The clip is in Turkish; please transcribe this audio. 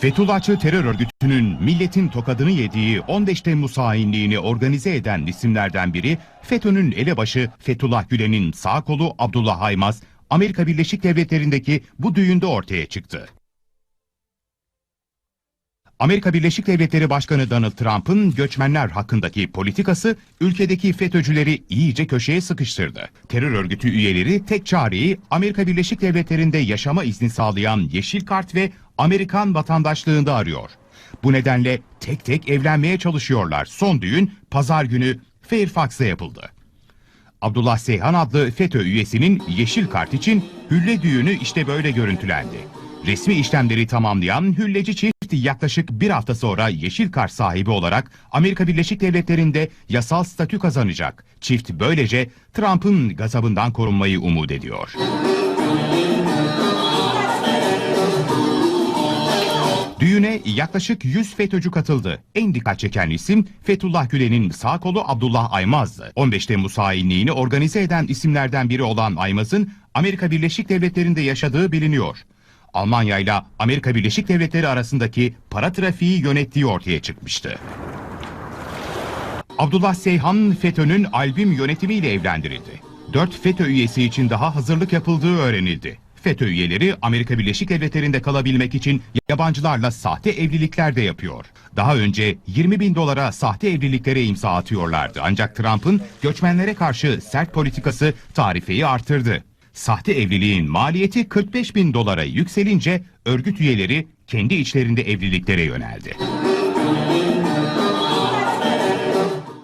Fethullahçı terör örgütünün milletin tokadını yediği 15 Temmuz hainliğini organize eden isimlerden biri FETÖ'nün elebaşı Fethullah Gülen'in sağ kolu Abdullah Aymaz, Amerika Birleşik Devletleri'ndeki bu düğünde ortaya çıktı. Amerika Birleşik Devletleri Başkanı Donald Trump'ın göçmenler hakkındaki politikası ülkedeki FETÖ'cüleri iyice köşeye sıkıştırdı. Terör örgütü üyeleri tek çareyi Amerika Birleşik Devletleri'nde yaşama izni sağlayan yeşil kart ve Amerikan vatandaşlığında arıyor. Bu nedenle tek tek evlenmeye çalışıyorlar. Son düğün pazar günü Fairfax'ta yapıldı. Abdullah Seyhan adlı FETÖ üyesinin yeşil kart için hülle düğünü işte böyle görüntülendi. Resmi işlemleri tamamlayan hülleci çift yaklaşık bir hafta sonra yeşil kart sahibi olarak Amerika Birleşik Devletleri'nde yasal statü kazanacak. Çift böylece Trump'ın gazabından korunmayı umut ediyor. Yaklaşık 100 FETÖ'cü katıldı. En dikkat çeken isim Fethullah Gülen'in sağ kolu Abdullah Aymaz'dı. 15 Temmuz hainliğini organize eden isimlerden biri olan Aymaz'ın Amerika Birleşik Devletleri'nde yaşadığı biliniyor. Almanya ile Amerika Birleşik Devletleri arasındaki para trafiği yönettiği ortaya çıkmıştı. Abdullah Seyhan FETÖ'nün albüm yönetimiyle evlendirildi. 4 FETÖ üyesi için daha hazırlık yapıldığı öğrenildi. FETÖ üyeleri Amerika Birleşik Devletleri'nde kalabilmek için yabancılarla sahte evlilikler de yapıyor. Daha önce 20 bin dolara sahte evliliklere imza atıyorlardı. Ancak Trump'ın göçmenlere karşı sert politikası tarifeyi artırdı. Sahte evliliğin maliyeti 45 bin dolara yükselince örgüt üyeleri kendi içlerinde evliliklere yöneldi.